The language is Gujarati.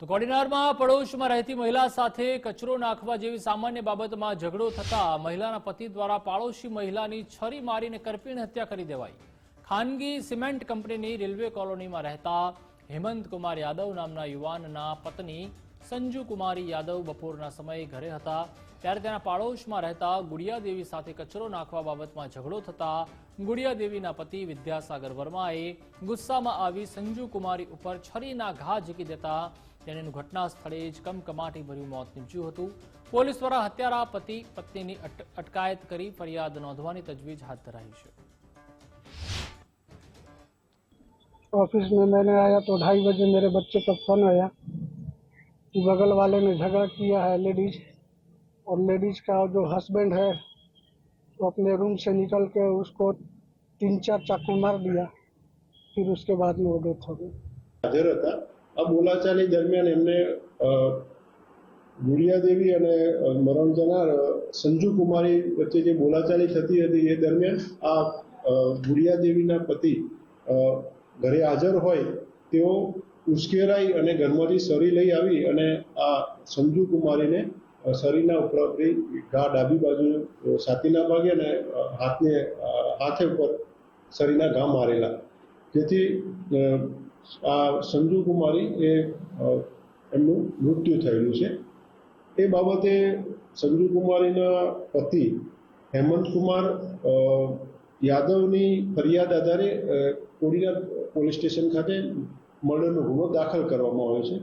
તો કોડીનારમાં પડોશમાં રહેતી મહિલા સાથે કચરો નાખવા જેવી સામાન્ય બાબતમાં ઝઘડો થતા મહિલાના પતિ દ્વારા પાડોશી મહિલાની છરી મારીને કરપીણ હત્યા કરી દેવાઈ. ખાનગી સિમેન્ટ કંપનીની રેલવે કોલોનીમાં રહેતા હેમંત કુમાર યાદવ નામના યુવાનના પત્ની સંજુ કુમારી યાદવ બપોરના સમયે ઘરે હતા. ત્યારે તેના પાડોશમાં રહેતા ગુડિયાદેવી સાથે કચરો નાખવા બાબતમાં ઝઘડો થતા ગુડિયાદેવીના પતિ વિદ્યાસાગર વર્માએ ગુસ્સામાં આવી સંજુ કુમારી ઉપર છરીના ઘા ઝીકી દેતા તેનું ઘટના સ્થળે જ કમકમાટી ભર્યું મોત નીપજ્યું હતું. પોલીસ દ્વારા હત્યારા પતિ, પત્નીની અટ- અટકાયત કરી ફરિયાદ નોંધવાની તજવીજ હાથ ધરાઈ છે. ऑफिस में मैंने आया तो ढाई बजे मेरे बच्चे का फोन आया कि बगल वाले ने झगड़ा किया है लेडीज और लेडीज का जो हस्बैंड है वो अपने रूम से निकल के उसको तीन चार चाकू मार दिया फिर उसके बाद में वो डेथ हो गई હાજર હતા આ બોલાચાલી દરમિયાન એમને અ, ગુડિયા દેવી અને અ, મરણ જનાર અ, સંજુ કુમારી વચ્ચે જે બોલાચાલી થતી હતી એ દરમિયાન આ અ, ગુડિયા દેવીના પતિ અ, ઘરે હાજર હોય તેઓ ઉશ્કેરાઈ અને ઘરમાંથી સરી લઈ આવી અને આ સંજુ કુમારીને અ, સરીના ઉપરથી ઘા ડાબી બાજુ સાતીના ભાગે અને હાથને હાથે ઉપર સરીના ઘા મારેલા. જેથી આ સંજુ કુમારી એ એમનું મૃત્યુ થયેલું છે. એ બાબતે સંજુ કુમારીના પતિ હેમંત કુમાર યાદવની ફરિયાદ આધારે કોડીનાર પોલીસ સ્ટેશન ખાતે મર્ડરનો ગુનો દાખલ કરવામાં આવ્યો છે.